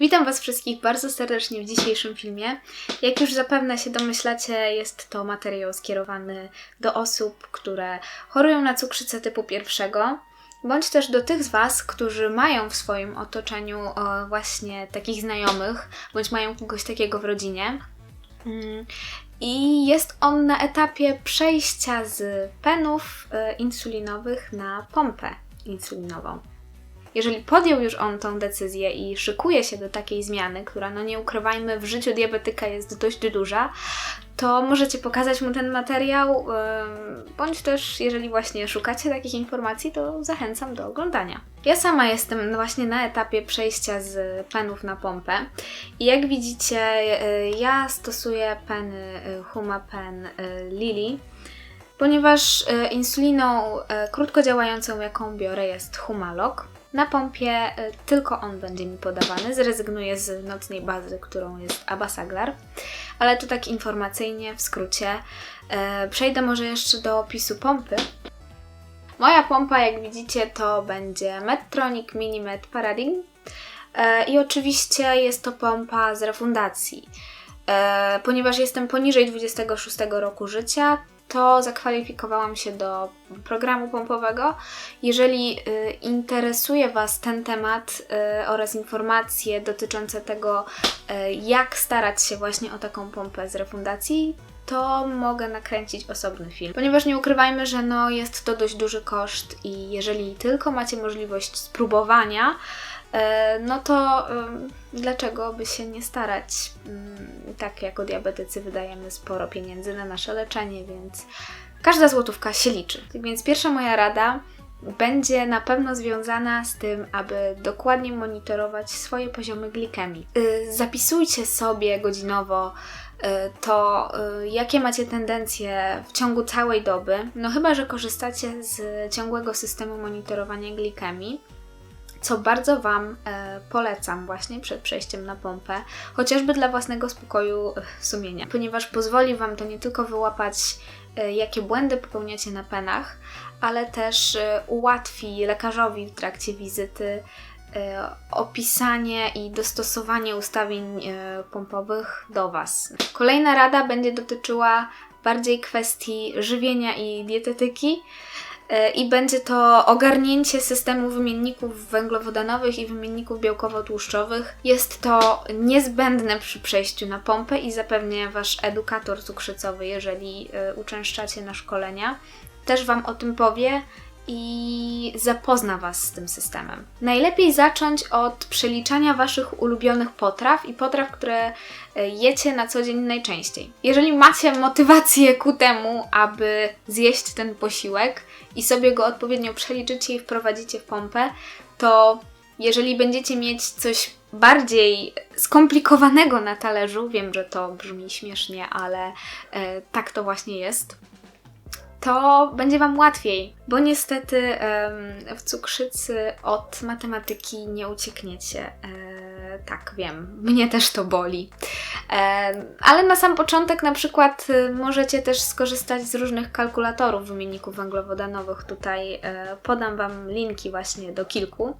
Witam Was wszystkich bardzo serdecznie w dzisiejszym filmie. Jak już zapewne się domyślacie, jest to materiał skierowany do osób, które chorują na cukrzycę typu pierwszego, bądź też do tych z Was, którzy mają w swoim otoczeniu właśnie takich znajomych, bądź mają kogoś takiego w rodzinie. Mm, I jest on na etapie przejścia z penów e, insulinowych na pompę insulinową. Jeżeli podjął już on tą decyzję i szykuje się do takiej zmiany, która, no nie ukrywajmy, w życiu diabetyka jest dość duża, to możecie pokazać mu ten materiał, bądź też, jeżeli właśnie szukacie takich informacji, to zachęcam do oglądania. Ja sama jestem właśnie na etapie przejścia z penów na pompę i jak widzicie, y, ja stosuję peny y, Humapen y, Lili, ponieważ insuliną y, krótko działającą, jaką biorę, jest Humalog. Na pompie y, tylko on będzie mi podawany. Zrezygnuję z nocnej bazy, którą jest Abasaglar. Ale to tak informacyjnie, w skrócie. E, Przejdę może jeszcze do opisu pompy. Moja pompa, jak widzicie, to będzie Medtronic Minimed Paradigm. E, I oczywiście jest to pompa z refundacji. E, Ponieważ jestem poniżej 26 roku życia, to zakwalifikowałam się do programu pompowego. Jeżeli y, interesuje Was ten temat y, oraz informacje dotyczące tego, y, jak starać się właśnie o taką pompę z refundacji, to mogę nakręcić osobny film. Ponieważ nie ukrywajmy, że no, jest to dość duży koszt i jeżeli tylko macie możliwość spróbowania, no to dlaczego by się nie starać? Tak jako diabetycy wydajemy sporo pieniędzy na nasze leczenie, więc każda złotówka się liczy. Więc pierwsza moja rada będzie na pewno związana z tym, aby dokładnie monitorować swoje poziomy glikemii. Y, Zapisujcie sobie godzinowo y, to, y, jakie macie tendencje w ciągu całej doby. No chyba, że korzystacie z ciągłego systemu monitorowania glikemii co bardzo Wam e, polecam właśnie przed przejściem na pompę, chociażby dla własnego spokoju e, sumienia, ponieważ pozwoli Wam to nie tylko wyłapać, e, jakie błędy popełniacie na penach, ale też e, ułatwi lekarzowi w trakcie wizyty e, opisanie i dostosowanie ustawień e, pompowych do Was. Kolejna rada będzie dotyczyła bardziej kwestii żywienia i dietetyki. E, I będzie to ogarnięcie systemu wymienników węglowodanowych i wymienników białkowo-tłuszczowych. Jest to niezbędne przy przejściu na pompę i zapewnie Wasz edukator cukrzycowy, jeżeli e, uczęszczacie na szkolenia, też Wam o tym powie i zapozna Was z tym systemem. Najlepiej zacząć od przeliczania Waszych ulubionych potraw i potraw, które e, jecie na co dzień najczęściej. Jeżeli macie motywację ku temu, aby zjeść ten posiłek i sobie go odpowiednio przeliczycie i wprowadzicie w pompę, to jeżeli będziecie mieć coś bardziej skomplikowanego na talerzu, wiem, że to brzmi śmiesznie, ale e, tak to właśnie jest, to będzie Wam łatwiej, bo niestety w cukrzycy od matematyki nie uciekniecie. Tak, wiem, mnie też to boli. Ale na sam początek na przykład y, możecie też skorzystać z różnych kalkulatorów wymienników węglowodanowych. Tutaj e, podam Wam linki właśnie do kilku.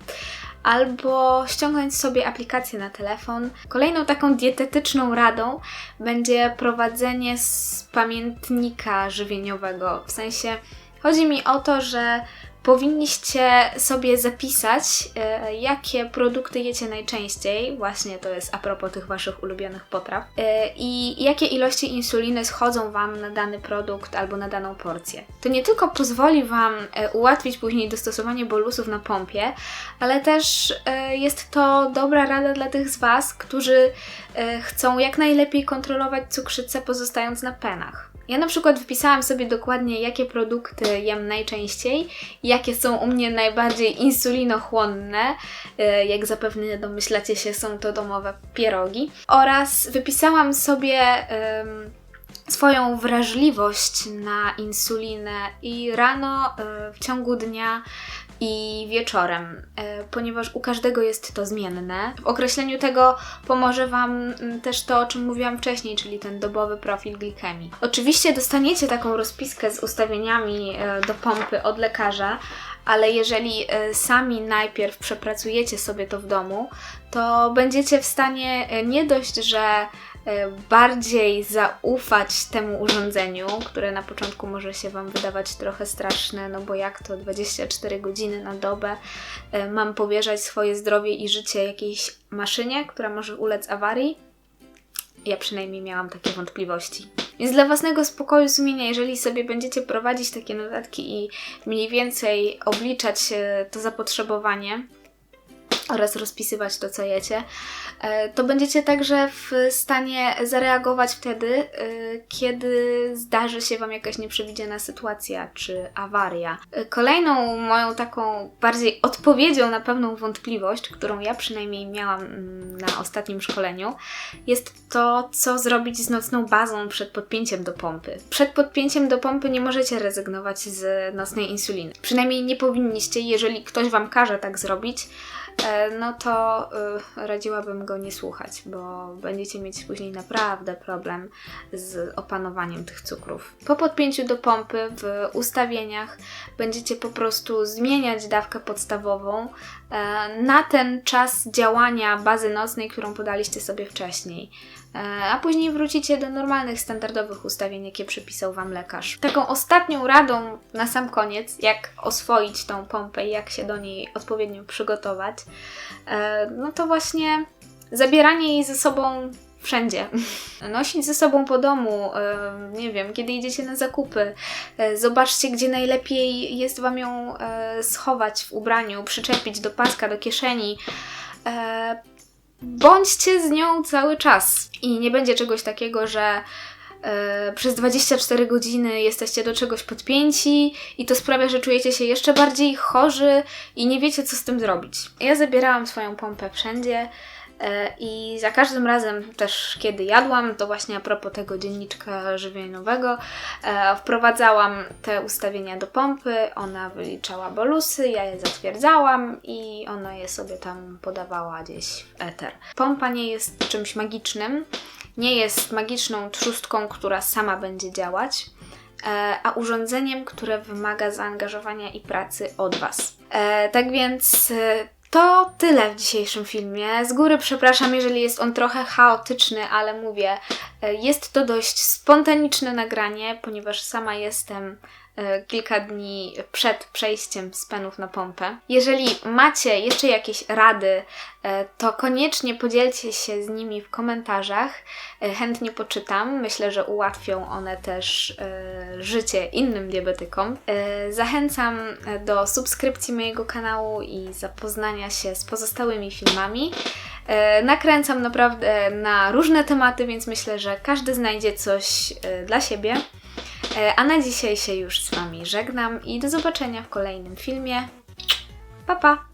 Albo ściągnąć sobie aplikację na telefon. Kolejną taką dietetyczną radą będzie prowadzenie z pamiętnika żywieniowego. W sensie chodzi mi o to, że powinniście sobie zapisać, e, jakie produkty jecie najczęściej. Właśnie to jest a propos tych waszych ulubionych potraw. E, I jakie ilości insuliny schodzą wam na dany produkt albo na daną porcję. To nie tylko pozwoli wam e, ułatwić później dostosowanie bolusów na pompie, ale też jest to dobra rada dla tych z was, którzy chcą jak najlepiej kontrolować cukrzycę pozostając na penach. Ja na przykład wpisałam sobie dokładnie, jakie produkty jem najczęściej, jakie są u mnie najbardziej insulinochłonne. E, Jak zapewne domyślacie się, są to domowe pierogi. Oraz wypisałam sobie swoją wrażliwość na insulinę i rano, e, w ciągu dnia i wieczorem, e, ponieważ u każdego jest to zmienne. W określeniu tego pomoże Wam mm, też to, o czym mówiłam wcześniej, czyli ten dobowy profil glikemii. Oczywiście dostaniecie taką rozpiskę z ustawieniami e, do pompy od lekarza, ale jeżeli sami najpierw przepracujecie sobie to w domu, to będziecie w stanie nie dość, że bardziej zaufać temu urządzeniu, które na początku może się Wam wydawać trochę straszne, no bo jak to 24 godziny na dobę e, mam powierzać swoje zdrowie i życie jakiejś maszynie, która może ulec awarii? Ja przynajmniej miałam takie wątpliwości. Więc dla własnego spokoju sumienia, jeżeli sobie będziecie prowadzić takie notatki i mniej więcej obliczać e, to zapotrzebowanie oraz rozpisywać to, co jecie, e, to będziecie także w stanie zareagować wtedy, e, kiedy zdarzy się Wam jakaś nieprzewidziana sytuacja czy awaria. E, Kolejną moją taką bardziej odpowiedzią na pewną wątpliwość, którą ja przynajmniej miałam mm, na ostatnim szkoleniu, jest to, co zrobić z nocną bazą przed podpięciem do pompy. Przed podpięciem do pompy nie możecie rezygnować z nocnej insuliny. Przynajmniej nie powinniście, jeżeli ktoś Wam każe tak zrobić, no to y, radziłabym go nie słuchać, bo będziecie mieć później naprawdę problem z opanowaniem tych cukrów. Po podpięciu do pompy w ustawieniach będziecie po prostu zmieniać dawkę podstawową e, na ten czas działania bazy nocnej, którą podaliście sobie wcześniej. E, A później wrócicie do normalnych, standardowych ustawień, jakie przypisał Wam lekarz. Taką ostatnią radą na sam koniec, jak oswoić tą pompę i jak się do niej odpowiednio przygotować, e, no to właśnie zabieranie jej ze sobą wszędzie. Nosić ze sobą po domu, e, nie wiem, kiedy idziecie na zakupy. Zobaczcie, gdzie najlepiej jest Wam ją schować w ubraniu, przyczepić do paska, do kieszeni. Bądźcie z nią cały czas. I nie będzie czegoś takiego, że e, przez 24 godziny jesteście do czegoś podpięci i to sprawia, że czujecie się jeszcze bardziej chorzy i nie wiecie, co z tym zrobić. Ja zabierałam swoją pompę wszędzie i za każdym razem też, kiedy jadłam, to właśnie a propos tego dzienniczka żywieniowego, e, wprowadzałam te ustawienia do pompy, ona wyliczała bolusy, ja je zatwierdzałam i ona je sobie tam podawała gdzieś w eter. Pompa nie jest czymś magicznym, nie jest magiczną trzustką, która sama będzie działać, e, a urządzeniem, które wymaga zaangażowania i pracy od Was. E, tak więc e, to tyle w dzisiejszym filmie. Z góry przepraszam, jeżeli jest on trochę chaotyczny, ale mówię, e, jest to dość spontaniczne nagranie, ponieważ sama jestem kilka dni przed przejściem z penów na pompę. Jeżeli macie jeszcze jakieś rady, e, to koniecznie podzielcie się z nimi w komentarzach. E, Chętnie poczytam. Myślę, że ułatwią one też e, życie innym diabetykom. E, Zachęcam e, do subskrypcji mojego kanału i zapoznania się z pozostałymi filmami. E, Nakręcam naprawdę na różne tematy, więc myślę, że każdy znajdzie coś e, dla siebie. E, A na dzisiaj się już z Wami żegnam i do zobaczenia w kolejnym filmie. Pa pa!